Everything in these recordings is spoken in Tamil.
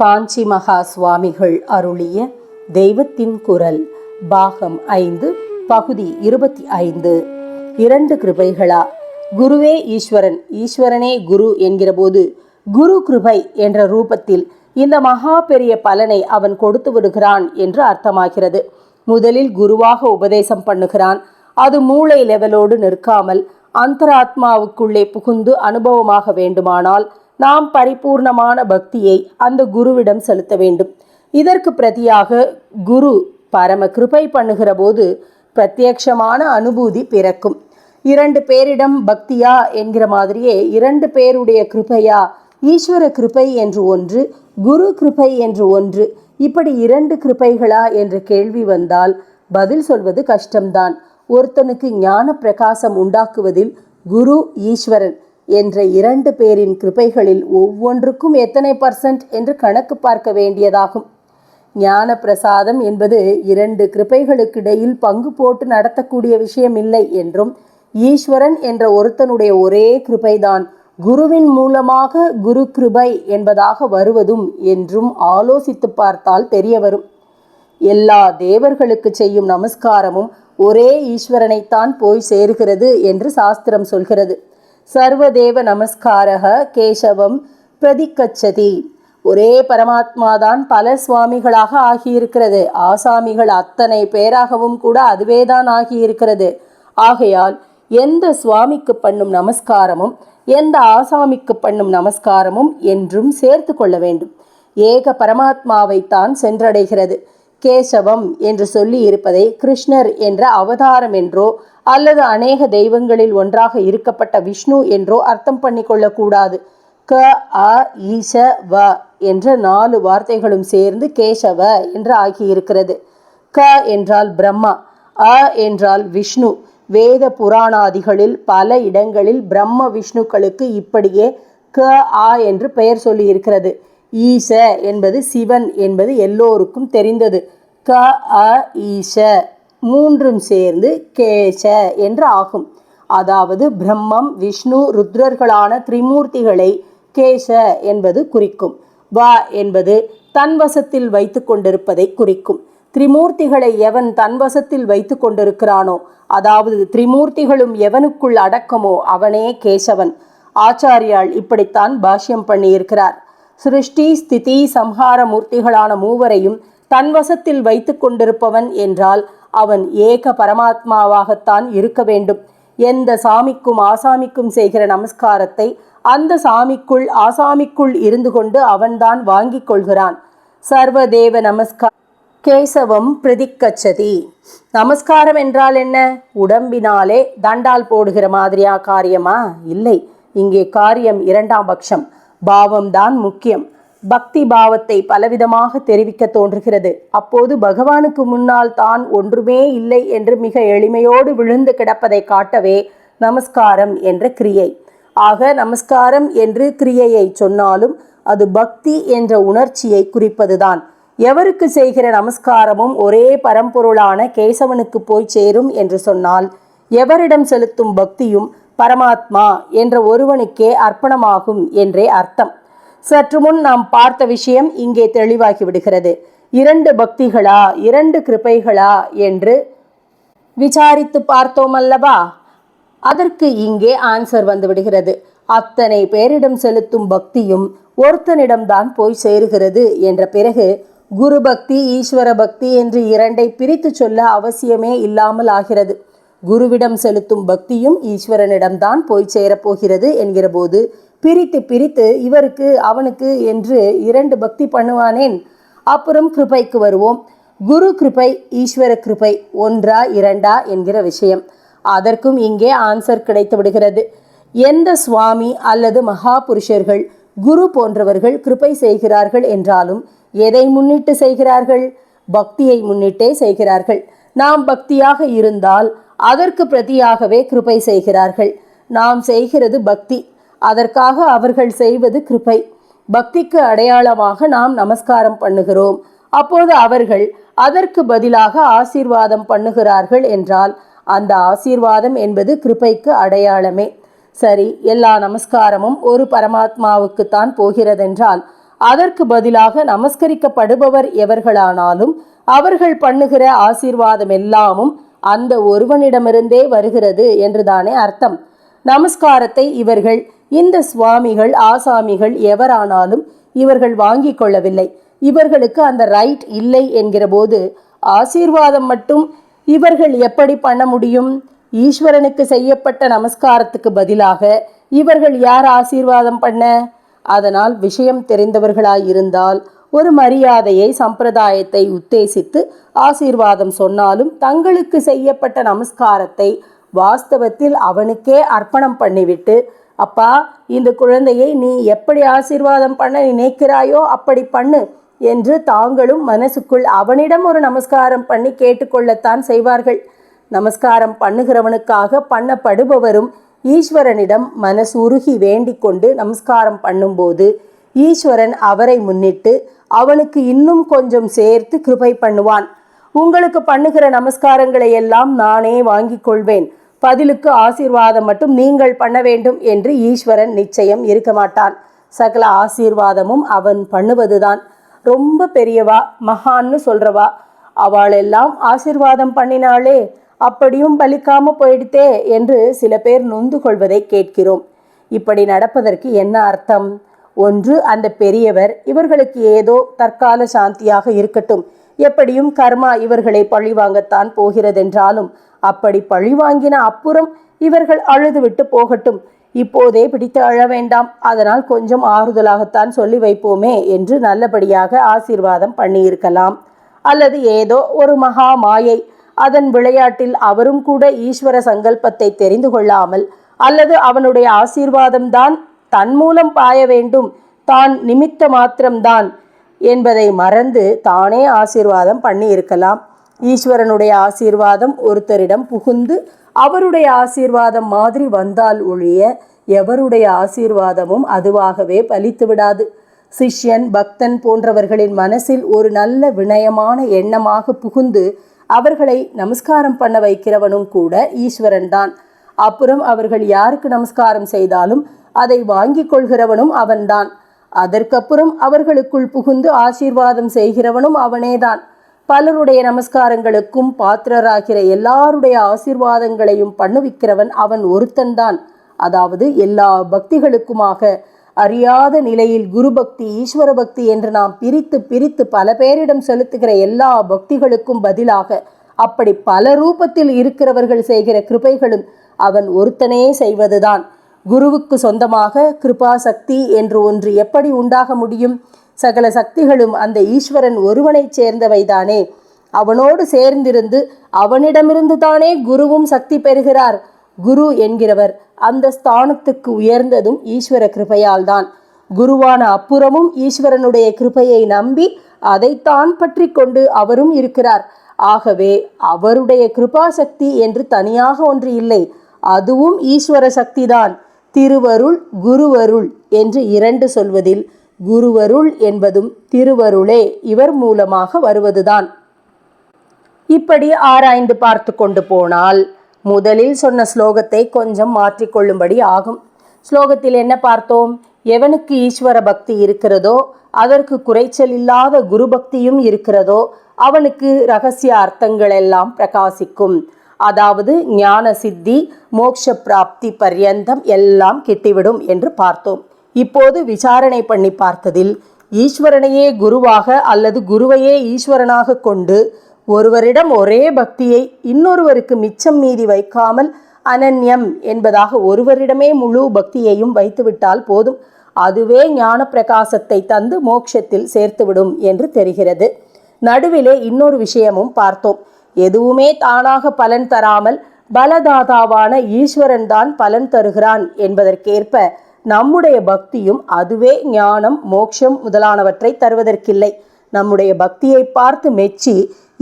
காஞ்சி மகா சுவாமிகள் அருளிய தெய்வத்தின் குரல் பாகம் ஐந்து பகுதி இருபத்தி ஐந்து. இரண்டு கிருபைகளா? குருவே ஈஸ்வரன் ஈஸ்வரனே குரு என்கிறபோது குரு கிருபை என்ற ரூபத்தில் இந்த மகா பெரிய பலனை அவன் கொடுத்து விடுகிறான் என்று அர்த்தமாகிறது. முதலில் குருவாக உபதேசம் பண்ணுகிறான். அது மூளை லெவலோடு நிற்காமல் அந்தராத்மாவுக்குள்ளே புகுந்து அனுபவமாக வேண்டுமானால் நாம் பரிபூர்ணமான பக்தியை அந்த குருவிடம் செலுத்த வேண்டும். இதற்கு பிரதியாக குரு பரம கிருபை பண்ணுகிற போது பிரத்யக்ஷமான அனுபூதி பிறக்கும். இரண்டு பேரிடம் பக்தியா என்கிற மாதிரியே இரண்டு பேருடைய கிருபையா ஈஸ்வர கிருபை என்று ஒன்று குரு கிருபை என்று ஒன்று. இப்படி இரண்டு கிருபைகளா என்ற கேள்வி வந்தால் பதில் சொல்வது கஷ்டம்தான். ஒருத்தனுக்கு ஞான பிரகாசம் உண்டாக்குவதில் குரு ஈஸ்வரன். என்ற இரண்டு பேரின் கிருபைகளில் ஒவ்வொன்றுக்கும் எத்தனை பர்சன்ட் என்று கணக்கு பார்க்க வேண்டியதாகும். ஞான பிரசாதம் என்பது இரண்டு கிருபைகளுக்கிடையில் பங்கு போட்டு நடத்தக்கூடிய விஷயம் இல்லை என்றும் ஈஸ்வரன் என்ற ஒருத்தனுடைய ஒரே கிருபைதான் குருவின் மூலமாக குரு கிருபை என்பதாக வருவதும் என்றும் ஆலோசித்து பார்த்தால் தெரிய வரும் எல்லா தேவர்களுக்கு செய்யும் நமஸ்காரமும் ஒரே ஈஸ்வரனைத்தான் போய் சேருகிறது என்று சாஸ்திரம் சொல்கிறது. சர்வதேவ நமஸ்காரக கேசவம் பிரதிக்கச்சதி. ஒரே பரமாத்மாதான் பல சுவாமிகளாக ஆகியிருக்கிறது. ஆசாமிகள் அத்தனை பேராகவும் கூட அதுவேதான் ஆகியிருக்கிறது. ஆகையால் எந்த சுவாமிக்கு பண்ணும் நமஸ்காரமும் எந்த ஆசாமிக்கு பண்ணும் நமஸ்காரமும் என்றும் சேர்த்து கொள்ள வேண்டும். ஏக பரமாத்மாவைத்தான் சென்றடைகிறது. கேசவம் என்று சொல்லி இருப்பதை கிருஷ்ணர் என்ற அவதாரம் என்றோ அல்லது அநேக தெய்வங்களில் ஒன்றாக இருக்கப்பட்ட விஷ்ணு என்றோ அர்த்தம் பண்ணிக்கொள்ளக்கூடாது. க அ ஈச வ என்ற நாலு வார்த்தைகளும் சேர்ந்து கேசவ என்று ஆகியிருக்கிறது. க என்றால் பிரம்மா அ என்றால் விஷ்ணு. வேத புராணாதிகளில் பல இடங்களில் பிரம்ம விஷ்ணுக்களுக்கு இப்படியே க ஆ என்று பெயர் சொல்லியிருக்கிறது. ஈச என்பது சிவன் என்பது எல்லோருக்கும் தெரிந்தது. க அ ஈச மூன்றும் சேர்ந்து கேச என்று ஆகும். அதாவது பிரம்மம் விஷ்ணு ருத்ரர்களான திரிமூர்த்திகளை கேச என்பது குறிக்கும். வா என்பது தன்வசத்தில் வைத்து கொண்டிருப்பதை குறிக்கும். திரிமூர்த்திகளை எவன் தன்வசத்தில் வைத்து கொண்டிருக்கிறானோ அதாவது திரிமூர்த்திகளும் எவனுக்குள் அடக்கமோ அவனே கேசவன். ஆச்சாரியால் இப்படித்தான் பாஷ்யம் பண்ணியிருக்கிறார். சிருஷ்டி ஸ்திதி சம்ஹார மூர்த்திகளான மூவரையும் தன்வசத்தில் வைத்து கொண்டிருப்பவன் என்றால் அவன் ஏக பரமாத்மாவாகத்தான் இருக்க வேண்டும். எந்த சாமிக்கும் ஆசாமிக்கும் செய்கிற நமஸ்காரத்தை அந்த சாமிக்குள் ஆசாமிக்குள் இருந்து கொண்டு அவன்தான் வாங்கிக் கொள்கிறான். சர்வதேவ நமஸ்கார் கேசவம் பிரதிக்கச்சதி. நமஸ்காரம் என்றால் என்ன? உடம்பினாலே தண்டால் போடுகிற மாதிரியா காரியமா? இல்லை. இங்கே காரியம் இரண்டாம் பட்சம். பாவம்தான் முக்கியம். பக்தி பாவத்தை பலவிதமாக தெரிவிக்க தோன்றுகிறது. அப்போது பகவானுக்கு முன்னால் தான் ஒன்றுமே இல்லை என்று மிக எளிமையோடு விழுந்து கிடப்பதை காட்டவே நமஸ்காரம் என்ற கிரியை. ஆக நமஸ்காரம் என்று கிரியையை சொன்னாலும் அது பக்தி என்ற உணர்ச்சியை குறிப்பதுதான். எவருக்கு செய்கிற நமஸ்காரமும் ஒரே பரம்பொருளான கேசவனுக்கு போய் சேரும் என்று சொன்னால் எவரிடம் செலுத்தும் பக்தியும் பரமாத்மா என்ற ஒருவனுக்கே அர்ப்பணமாகும் என்றே அர்த்தம். சற்று முன் நாம் பார்த்த விஷயம் இங்கே தெளிவாகி விடுகிறது இரண்டு பக்திகளா? இரண்டு கிருபைகளா? என்று விசாரித்து பார்த்தோம் அல்லவா அதற்கு இங்கே ஆன்சர் வந்து விடுகிறது அத்தனை பேரிடம் செலுத்தும் பக்தியும் ஒருத்தனிடம்தான் போய் சேருகிறது என்ற பிறகு குரு பக்தி ஈஸ்வர பக்தி என்று இரண்டை பிரித்து சொல்ல அவசியமே இல்லாமல் ஆகிறது. குருவிடம் செலுத்தும் பக்தியும் ஈஸ்வரனிடம்தான் போய் சேரப்போகிறது என்கிற போது பிரித்து பிரித்து இவருக்கு அவனுக்கு என்று இரண்டு பக்தி பண்ணுவானேன். அப்புறம் கிருபைக்கு வருவோம். குரு கிருபை ஈஸ்வர கிருபை ஒன்றா இரண்டா என்கிற விஷயம். அதற்கும் இங்கே ஆன்சர் கிடைத்து விடுகிறது. எந்த சுவாமி அல்லது மகா புருஷர்கள் குரு போன்றவர்கள் கிருபை செய்கிறார்கள் என்றாலும் எதை முன்னிட்டு செய்கிறார்கள்? பக்தியை முன்னிட்டே செய்கிறார்கள். நாம் பக்தியாக இருந்தால் அதற்கு பிரதியாகவே கிருபை செய்கிறார்கள். நாம் செய்கிறது பக்தி. அதற்காக அவர்கள் செய்வது கிருபை. பக்திக்கு அடையாளமாக நாம் நமஸ்காரம் பண்ணுகிறோம். அப்போது அவர்கள் அதற்கு பதிலாக ஆசீர்வாதம் பண்ணுகிறார்கள் என்றால் அந்த ஆசீர்வாதம் என்பது கிருபைக்கு அடையாளமே. சரி எல்லா நமஸ்காரமும் ஒரு பரமாத்மாவுக்குத்தான் போகிறதென்றால் அதற்கு பதிலாக நமஸ்கரிக்கப்படுபவர் எவர்களானாலும் அவர்கள் பண்ணுகிற ஆசீர்வாதம் எல்லாமும் அந்த ஒருவனிடமிருந்தே வருகிறது என்றுதானே அர்த்தம். நமஸ்காரத்தை இவர்கள் இந்த சுவாமிகள் ஆசாமிகள் எவரானாலும் இவர்கள் வாங்கிக் கொள்ளவில்லை. இவர்களுக்கு அந்த ரைட் இல்லை என்கிற போது ஆசீர்வாதம் மட்டும் இவர்கள் எப்படி பண்ண முடியும்? ஈஸ்வரனுக்கு செய்யப்பட்ட நமஸ்காரத்துக்கு பதிலாக இவர்கள் யார் ஆசீர்வாதம் பண்ண? அதனால் விஷயம் தெரிந்தவர்களாயிருந்தால் ஒரு மரியாதையை சம்பிரதாயத்தை உத்தேசித்து ஆசீர்வாதம் சொன்னாலும் தங்களுக்கு செய்யப்பட்ட நமஸ்காரத்தை வாஸ்தவத்தில் அவனுக்கே அர்ப்பணம் பண்ணிவிட்டு அப்பா இந்த குழந்தையை நீ எப்படி ஆசீர்வாதம் பண்ண நினைக்கிறாயோ அப்படி பண்ணு என்று தாங்களும் மனசுக்குள் அவனிடம் ஒரு நமஸ்காரம் பண்ணி கேட்டுக்கொள்ளத்தான் செய்வார்கள். நமஸ்காரம் பண்ணுகிறவனுக்காக பண்ணப்படுபவரும் ஈஸ்வரனிடம் மனசுருகி வேண்டிக் கொண்டு நமஸ்காரம் பண்ணும்போது ஈஸ்வரன் அவரை முன்னிட்டு அவனுக்கு இன்னும் கொஞ்சம் சேர்த்து கிருபை பண்ணுவான். உங்களுக்கு பண்ணுகிற நமஸ்காரங்களை எல்லாம் நானே வாங்கிக் கொள்வேன் பதிலுக்கு ஆசீர்வாதம் மட்டும் நீங்கள் பண்ண வேண்டும் என்று ஈஸ்வரன் நிச்சயம் இருக்க மாட்டான். சகல ஆசீர்வாதமும் அவன் பண்ணுவதுதான். ரொம்ப பெரியவா மகான்னு சொல்றவா அவளெல்லாம் ஆசீர்வாதம் பண்ணினாளே அப்படியும் பலிக்காம போயிடுத்தே என்று சில பேர் நொந்து கொள்வதை கேட்கிறோம். இப்படி நடப்பதற்கு என்ன அர்த்தம்? ஒன்று அந்த பெரியவர் இவர்களுக்கு ஏதோ தற்கால சாந்தியாக இருக்கட்டும். எப்படியும் கர்மா இவர்களை பழிவாங்கத்தான் போகிறதென்றாலும் அப்படி பழிவாங்கின அப்புறம் இவர்கள் அழுதுவிட்டு போகட்டும். இப்போதே பிடித்து அழ வேண்டாம். அதனால் கொஞ்சம் ஆறுதலாகத்தான் சொல்லி வைப்போமே என்று நல்லபடியாக ஆசீர்வாதம் பண்ணியிருக்கலாம். அல்லது ஏதோ ஒரு மகா மாயை. அதன் விளையாட்டில் அவரும் கூட ஈஸ்வர சங்கல்பத்தை தெரிந்து கொள்ளாமல் அல்லது அவனுடைய ஆசீர்வாதம்தான் தன் மூலம் பாய வேண்டும். தான் நிமித்த மாத்திரம்தான் என்பதை மறந்து தானே ஆசீர்வாதம் பண்ணியிருக்கலாம். ஈஸ்வரனுடைய ஆசீர்வாதம் ஒருத்தரிடம் புகுந்து அவருடைய ஆசீர்வாதம் மாதிரி வந்தால் ஒழிய எவருடைய ஆசீர்வாதமும் அதுவாகவே பலித்து விடாது. சிஷ்யன் பக்தன் போன்றவர்களின் மனசில் ஒரு நல்ல வினயமான எண்ணமாக புகுந்து அவர்களை நமஸ்காரம் பண்ண வைக்கிறவனும் கூட ஈஸ்வரன் தான் அப்புறம் அவர்கள் யாருக்கு நமஸ்காரம் செய்தாலும் அதை வாங்கிக் கொள்கிறவனும் அவன்தான். அதற்கப்புறம் அவர்களுக்குள் புகுந்து ஆசீர்வாதம் செய்கிறவனும் அவனேதான். பலருடைய நமஸ்காரங்களுக்கும் பாத்திரராகிற எல்லாருடைய ஆசீர்வாதங்களையும் பண்ணுவிக்கிறவன் அவன் ஒருத்தன்தான். அதாவது எல்லா பக்திகளுக்குமாக அறியாத நிலையில் குரு பக்தி ஈஸ்வர பக்தி என்று நாம் பிரித்து பிரித்து பல பேரிடம் செலுத்துகிற எல்லா பக்திகளுக்கும் பதிலாக அப்படி பல ரூபத்தில் இருக்கிறவர்கள் செய்கிற கிருபைகளும் அவன் ஒருத்தனே செய்வதுதான். குருவுக்கு சொந்தமாக கிருபா சக்தி என்று ஒன்று எப்படி உண்டாக முடியும்? சகல சக்திகளும் அந்த ஈஸ்வரன் ஒருவனைச் சேர்ந்தவைதானே. அவனோடு சேர்ந்திருந்து அவனிடமிருந்து தானே குருவும் சக்தி பெறுகிறார். குரு என்கிறவர் அந்த ஸ்தானத்துக்கு உயர்ந்ததும் ஈஸ்வர கிருபையால்தான். குருவான அப்புறமும் ஈஸ்வரனுடைய கிருபையை நம்பி அதைத்தான் பற்றி கொண்டு அவரும் இருக்கிறார். ஆகவே அவருடைய கிருபா சக்தி என்று தனியாக ஒன்று இல்லை. அதுவும் ஈஸ்வர சக்திதான். திருவருள் குருவருள் என்று இரண்டு சொல்வதில் குருவருள் என்பதும் திருவருளே இவர் மூலமாக வருவதுதான். இப்படி ஆராய்ந்து பார்த்து கொண்டு போனால் முதலில் சொன்ன ஸ்லோகத்தை கொஞ்சம் மாற்றிக்கொள்ளும்படி ஆகும். ஸ்லோகத்தில் என்ன பார்த்தோம்? எவனுக்கு ஈஸ்வர பக்தி இருக்கிறதோ அதற்கு குறைச்சல் இல்லாத குரு பக்தியும் இருக்கிறதோ அவனுக்கு ரகசிய அர்த்தங்கள் எல்லாம் பிரகாசிக்கும். அதாவது ஞான சித்தி மோட்ச பிராப்தி பர்யந்தம் எல்லாம் கிட்டிவிடும் என்று பார்த்தோம். இப்போது விசாரணை பண்ணி பார்த்ததில் ஈஸ்வரனையே குருவாக அல்லது குருவையே ஈஸ்வரனாக கொண்டு ஒருவரிடம் ஒரே பக்தியை இன்னொருவருக்கு மிச்சம் மீதி வைக்காமல் அனன்யம் என்பதாக ஒருவரிடமே முழு பக்தியையும் வைத்துவிட்டால் போதும். அதுவே ஞான பிரகாசத்தை தந்து மோட்சத்தில் சேர்த்துவிடும் என்று தெரிகிறது. நடுவிலே இன்னொரு விஷயமும் பார்த்தோம். எதுவுமே தானாக பலன் தராமல் பலதாதாவான ஈஸ்வரன் தான் பலன் தருகிறான் என்பதற்கேற்ப நம்முடைய பக்தியும் அதுவே ஞானம் மோட்சம் முதலானவற்றை தருவதற்கில்லை. நம்முடைய பக்தியை பார்த்து மெச்சி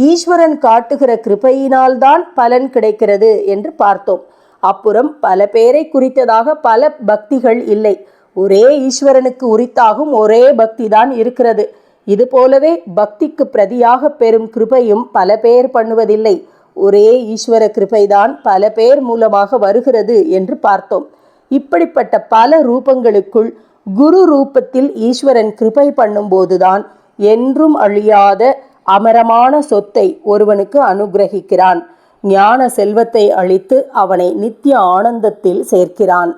ஈஸ்வரன் காட்டுகிற கிருபையினால்தான் பலன் கிடைக்கிறது என்று பார்த்தோம். அப்புறம் பல பேரை குறித்ததாக பல பக்திகள் இல்லை. ஒரே ஈஸ்வரனுக்கு உரித்தாகும் ஒரே பக்தி தான் இருக்கிறது. இது போலவே பக்திக்கு பிரதியாக பெறும் கிருபையும் பல பேர் பண்ணுவதில்லை. ஒரே ஈஸ்வர கிருபைதான் பல பேர் மூலமாக வருகிறது என்று பார்த்தோம். இப்படிப்பட்ட பல ரூபங்களுக்குள் குரு ரூபத்தில் ஈஸ்வரன் கிருபை பண்ணும்போதுதான் என்றும் அழியாத அமரமான சொத்தை ஒருவனுக்கு அனுகிரகிக்கிறான். ஞான செல்வத்தை அளித்து அவனை நித்திய ஆனந்தத்தில் சேர்க்கிறான்.